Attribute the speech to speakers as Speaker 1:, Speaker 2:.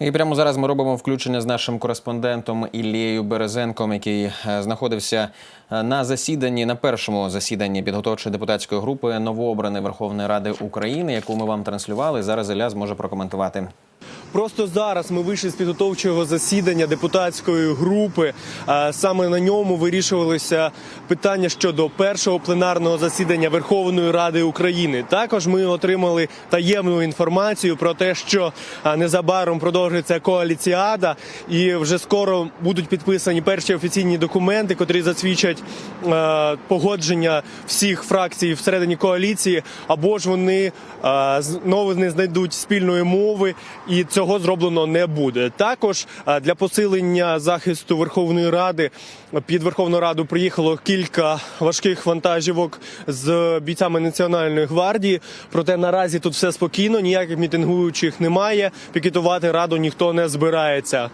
Speaker 1: І прямо зараз ми робимо включення з нашим кореспондентом Ілією Березенком, який е, знаходився е, на засіданні на першому засіданні підготовчої депутатської групи новообраної Верховної Ради України, яку ми вам транслювали. Зараз Ілля зможе прокоментувати.
Speaker 2: Просто зараз ми вийшли з підготовчого засідання депутатської групи. Саме на ньому вирішувалися питання щодо першого пленарного засідання Верховної Ради України. Також ми отримали таємну інформацію про те, що незабаром продовжиться коаліціада, і вже скоро будуть підписані перші офіційні документи, котрі засвідчать е, погодження всіх фракцій всередині коаліції, або ж вони е, знову не знайдуть спільної мови, і цього зроблено не буде. Також е, для посилення захисту Верховної Ради під Верховну Раду приїхало кілька важких вантажівок з бійцями Національної гвардії. Проте наразі тут все спокійно, ніяких мітингуючих немає. Пікетувати раду ніхто не збирається.